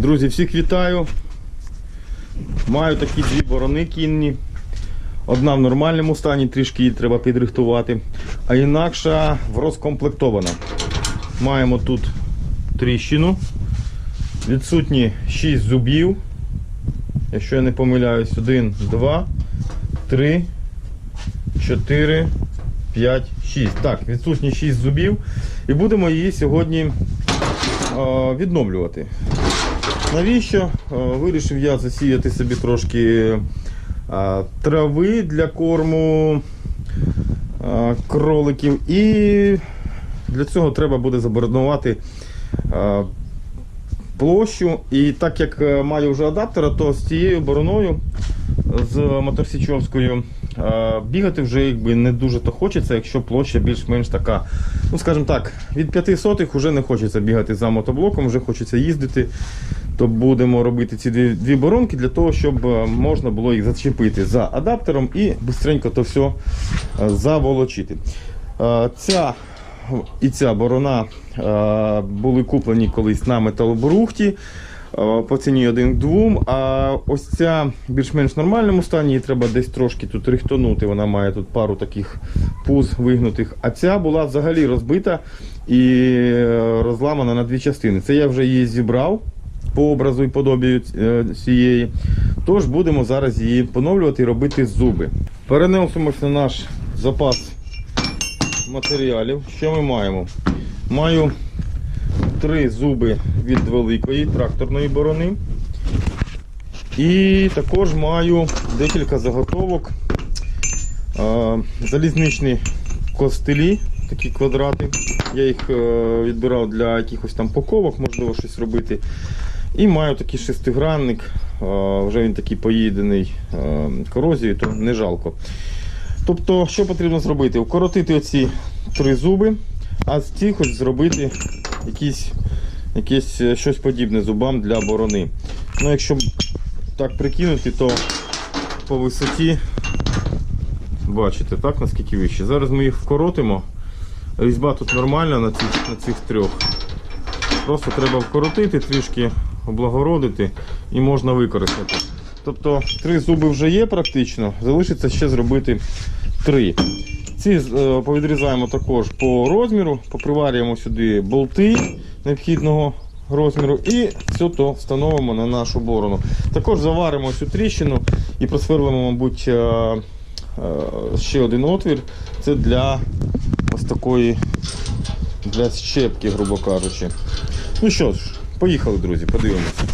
Друзі, всіх вітаю. Маю такі дві борони кінні. Одна в нормальному стані, трішки її треба підрихтувати, а інакша в розкомплектована. Маємо тут тріщину. Відсутні 6 зубів. Якщо я не помиляюсь, 1, 2, 3, 4, 5, 6. Так, відсутні 6 зубів. І будемо її сьогодні відновлювати. Навіщо? Е, Вирішив я засіяти собі трошки е, трави для корму е, кроликів. І для цього треба буде заборонувати площу. І так як маю вже адаптера, то з цією бороною, з моторсічовською, бігати вже якби не дуже то хочеться, якщо площа більш-менш така, ну скажімо так, від 5 сотих вже не хочеться бігати за мотоблоком, вже хочеться їздити. То будемо робити ці дві, дві боронки для того, щоб е, можна було їх зачепити за адаптером і швидко то все заволочити. Е, Ця і ця борона е, були куплені колись на металобрухті по ціні 1 к 2. А ось ця більш-менш нормальному стані, її треба десь трошки тут рихтонути. Вона має тут пару таких пуз вигнутих. А ця була взагалі розбита і е, розламана на дві частини. Це я вже її зібрав по образу і подобію е, цієї. Тож будемо зараз її поновлювати і робити зуби. Переносимося на наш запас матеріалів. Що ми маємо? Маю три зуби від великої тракторної борони. І також маю декілька заготовок. Залізничні костелі, такі квадрати. Я їх е, відбирав для якихось там поковок, можливо, щось робити. І маю такий шестигранник, вже він такий поїдений е, корозією, то не жалко. Тобто, що потрібно зробити? Укоротити оці три зуби, а з цих ось зробити якісь, якесь е, щось подібне зубам для борони. Ну, якщо так прикинути, то по висоті, бачите, так, наскільки вище. Зараз ми їх вкоротимо. Різьба тут нормальна на цих, на цих трьох. Просто треба вкоротити, трішки облагородити і можна використати. Тобто три зуби вже є практично, залишиться ще зробити три. Ці е, повідрізаємо також по розміру, поприварюємо сюди болти необхідного розміру і все то встановимо на нашу борону. Також заваримо цю тріщину і просверлимо, мабуть, е, е, ще один отвір. Це для ось такої для щепки, грубо кажучи. Ну що ж, поїхали, друзі, подивимося.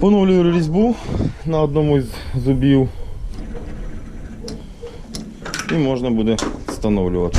Поновлюю різьбу на одному з зубів. І можна буде встановлювати.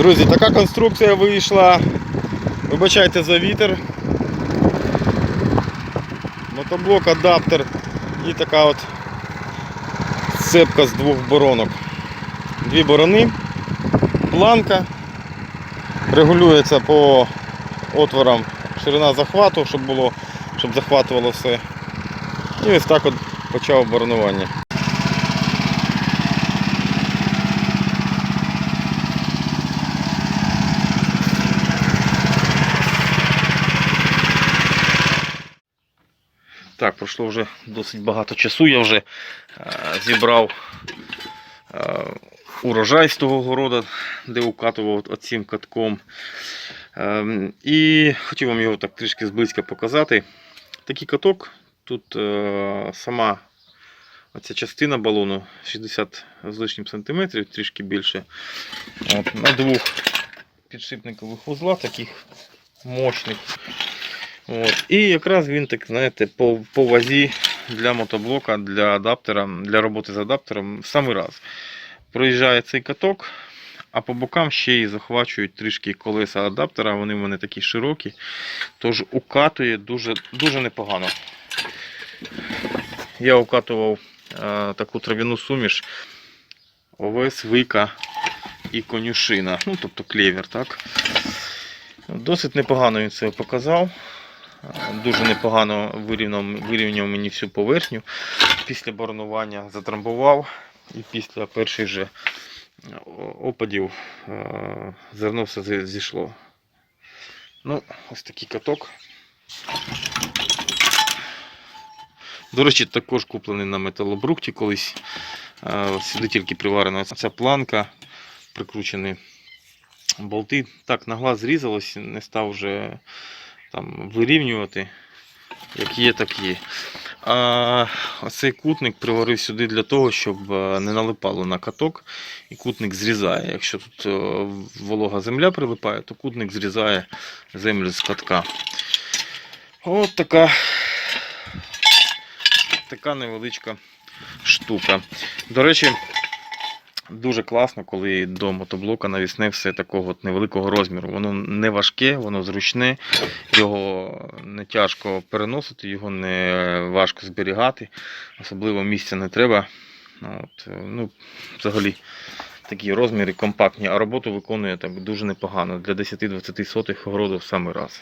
Друзі, така конструкція вийшла. Вибачайте за вітер. Мотоблок, адаптер і така от цепка з двох боронок. Дві борони, планка, регулюється по отворам ширина захвату, щоб було, щоб захватувало все. І ось так от почав боронування. Так, пройшло вже досить багато часу. Я вже е, зібрав е, урожай з того города, де укатував цим катком. Ем, І хотів вам його так трішки зблизька показати. Такий каток, тут е, сама оця частина балону 60 з лишнім сантиметрів, трішки більше. От, на двох підшипникових вузла, таких мощних. От. І якраз він так, знаєте, по, по вазі для мотоблока, для адаптера, для роботи з адаптером в самий раз. Проїжджає цей каток, а по бокам ще й захвачують трішки колеса адаптера, вони в мене такі широкі, тож укатує дуже, дуже непогано. Я укатував е, таку трав'яну суміш, овес, вика і конюшина, ну тобто клевер, так? Досить непогано він це показав. Е, Дуже непогано вирівняв, вирівняв мені всю поверхню. Після барнування затрамбував і після перших же опадів е, зерно все зійшло. Ну, ось такий каток. До речі, також куплений на металобрухті колись. Е, Сюди тільки приварена ця планка, прикручені болти. Так, на глаз зрізалось, не став вже там вирівнювати. Як є, так є. А оцей кутник приварив сюди для того, щоб е, не налипало на каток, і кутник зрізає. Якщо тут е, волога земля прилипає, то кутник зрізає землю з катка. От така, така невеличка штука. До речі, дуже класно, коли до мотоблока навісне все такого от невеликого розміру. Воно не важке, воно зручне, його не тяжко переносити, його не важко зберігати, особливо місця не треба. От, ну, взагалі такі розміри компактні, а роботу виконує так дуже непогано. Для 10-20 сотих городу в самий раз.